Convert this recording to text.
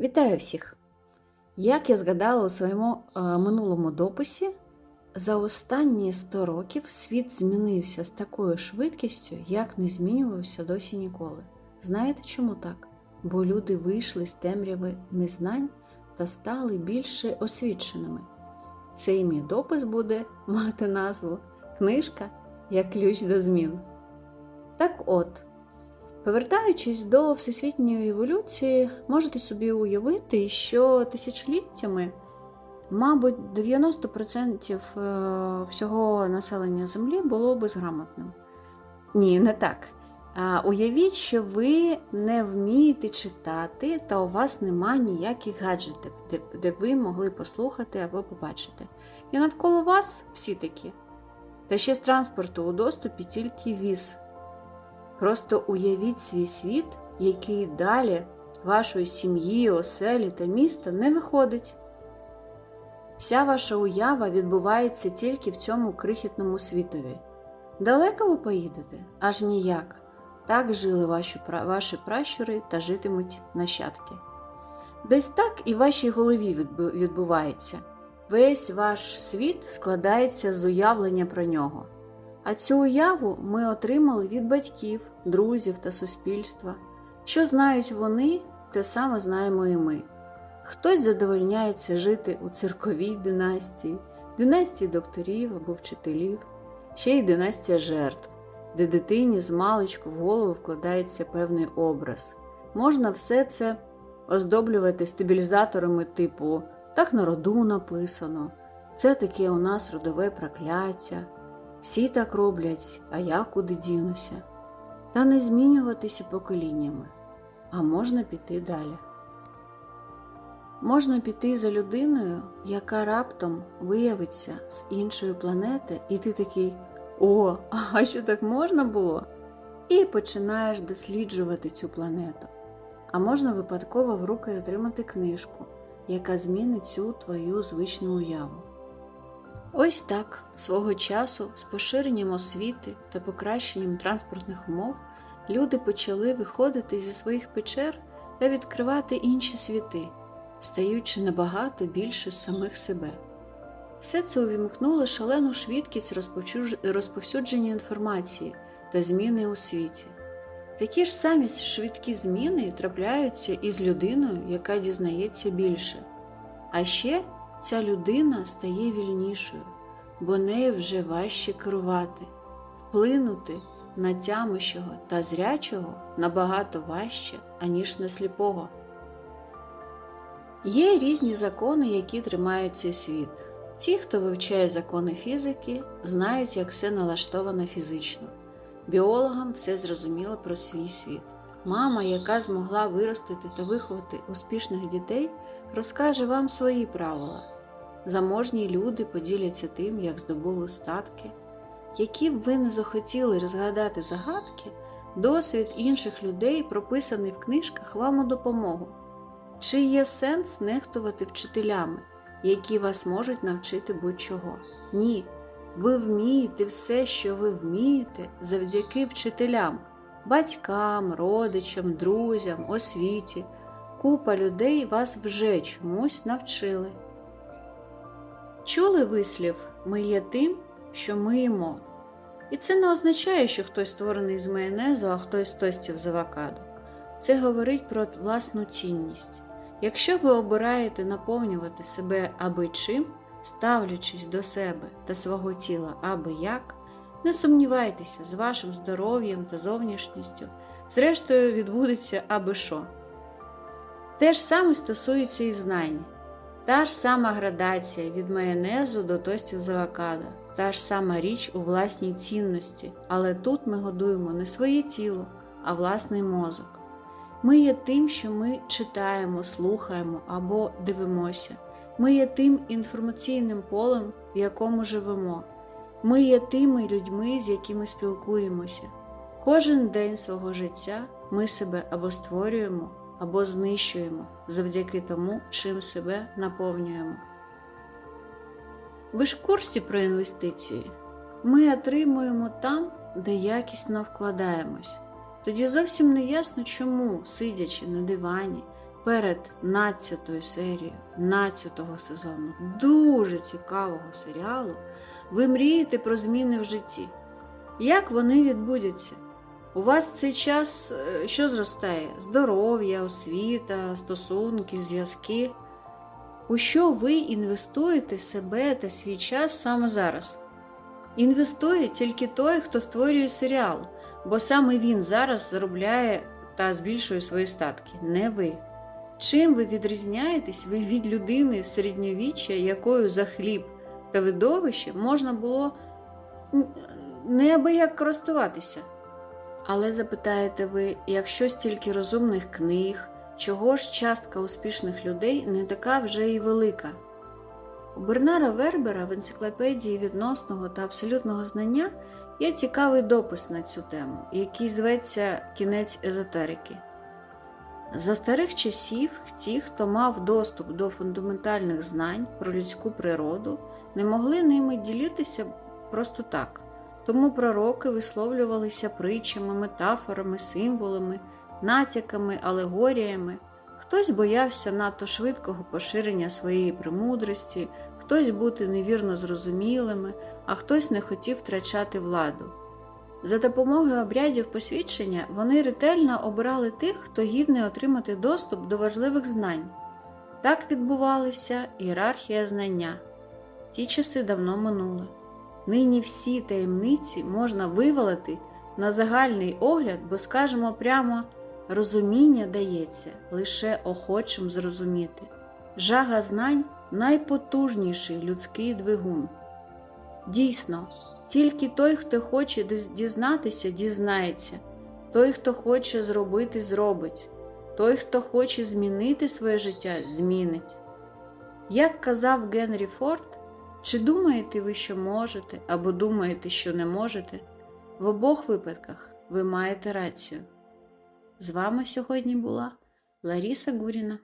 Вітаю всіх! Як я згадала у своєму е, минулому дописі, за останні 100 років світ змінився з такою швидкістю, як не змінювався досі ніколи. Знаєте чому так? Бо люди вийшли з темряви незнань та стали більше освіченими. Цей мій допис буде мати назву Книжка як ключ до змін. Так от. Повертаючись до всесвітньої еволюції, можете собі уявити, що тисячоліттями, мабуть, 90% е, всього населення Землі було безграмотним. Ні, не так. Уявіть, що ви не вмієте читати, та у вас нема ніяких гаджетів, де ви могли послухати або побачити. І навколо вас всі такі. Та ще з транспорту у доступі тільки віз. Просто уявіть свій світ, який далі вашої сім'ї, оселі та міста не виходить. Вся ваша уява відбувається тільки в цьому крихітному світові. Далеко ви поїдете? Аж ніяк. Так жили ваші, ваші пращури та житимуть нащадки. Десь так і в вашій голові відбувається. Весь ваш світ складається з уявлення про нього. А цю уяву ми отримали від батьків, друзів та суспільства. Що знають вони, те саме знаємо і ми. Хтось задовольняється жити у цирковій династії, династії докторів або вчителів, ще й династія жертв, де дитині з маличку в голову вкладається певний образ. Можна все це оздоблювати стабілізаторами типу так на роду написано, це таке у нас родове прокляття. Всі так роблять, а я куди дінуся. Та не змінюватися поколіннями, а можна піти далі. Можна піти за людиною, яка раптом виявиться з іншої планети, і ти такий О, а що так можна було? І починаєш досліджувати цю планету. А можна випадково в руки отримати книжку, яка змінить цю твою звичну уяву. Ось так свого часу з поширенням освіти та покращенням транспортних умов люди почали виходити зі своїх печер та відкривати інші світи, стаючи набагато більше самих себе. Все це увімкнуло шалену швидкість розповсюдження інформації та зміни у світі. Такі ж самі швидкі зміни трапляються і з людиною, яка дізнається більше. А ще ця людина стає вільнішою, бо нею вже важче керувати, вплинути на тямощого та зрячого набагато важче, аніж на сліпого. Є різні закони, які тримають цей світ. Ті, хто вивчає закони фізики, знають, як все налаштовано фізично. Біологам все зрозуміло про свій світ. Мама, яка змогла виростити та виховати успішних дітей, розкаже вам свої правила. Заможні люди поділяться тим, як здобули статки. Які б ви не захотіли розгадати загадки, досвід інших людей, прописаний в книжках, вам у допомогу. Чи є сенс нехтувати вчителями, які вас можуть навчити будь-чого? Ні. Ви вмієте все, що ви вмієте, завдяки вчителям, батькам, родичам, друзям, освіті. Купа людей вас вже чомусь навчили. Чули вислів ми є тим, що ми їмо. І це не означає, що хтось створений з майонезу, а хтось з тостів з авокадо. Це говорить про власну цінність. Якщо ви обираєте наповнювати себе аби чим, ставлячись до себе та свого тіла аби як, не сумнівайтеся з вашим здоров'ям та зовнішністю, зрештою відбудеться аби що. Те ж саме стосується і знань. Та ж сама градація від майонезу до тостів з авокадо, та ж сама річ у власній цінності, але тут ми годуємо не своє тіло, а власний мозок. Ми є тим, що ми читаємо, слухаємо або дивимося. Ми є тим інформаційним полем, в якому живемо. Ми є тими людьми, з якими спілкуємося. Кожен день свого життя ми себе або створюємо, або знищуємо завдяки тому, чим себе наповнюємо. Ви ж в курсі про інвестиції. Ми отримуємо там, де якісно вкладаємось. Тоді зовсім не ясно, чому, сидячи на дивані перед 12 серією 12 сезону дуже цікавого серіалу, ви мрієте про зміни в житті. Як вони відбудуться? У вас цей час е, що зростає? Здоров'я, освіта, стосунки, зв'язки. У що ви інвестуєте себе та свій час саме зараз? Інвестує тільки той, хто створює серіал, бо саме він зараз заробляє та збільшує свої статки, не ви. Чим ви відрізняєтесь ви від людини середньовіччя, якою за хліб та видовище можна було неабияк користуватися? Але запитаєте ви, якщо стільки розумних книг, чого ж частка успішних людей не така вже і велика? У Бернара Вербера в енциклопедії відносного та абсолютного знання є цікавий допис на цю тему, який зветься Кінець езотерики. За старих часів ті, хто мав доступ до фундаментальних знань про людську природу, не могли ними ділитися просто так. Тому пророки висловлювалися притчами, метафорами, символами, натяками, алегоріями. Хтось боявся надто швидкого поширення своєї премудрості, хтось бути невірно зрозумілими, а хтось не хотів втрачати владу. За допомогою обрядів посвідчення вони ретельно обирали тих, хто гідний отримати доступ до важливих знань. Так відбувалася ієрархія знання. Ті часи давно минули. Нині всі таємниці можна вивалити на загальний огляд, бо, скажемо прямо, розуміння дається лише охочим зрозуміти. Жага знань найпотужніший людський двигун. Дійсно, тільки той, хто хоче дізнатися, дізнається, той, хто хоче зробити, зробить, той, хто хоче змінити своє життя, змінить. Як казав Генрі Форд, чи думаєте ви, що можете, або думаєте, що не можете, в обох випадках ви маєте рацію. З вами сьогодні була Ларіса Гуріна.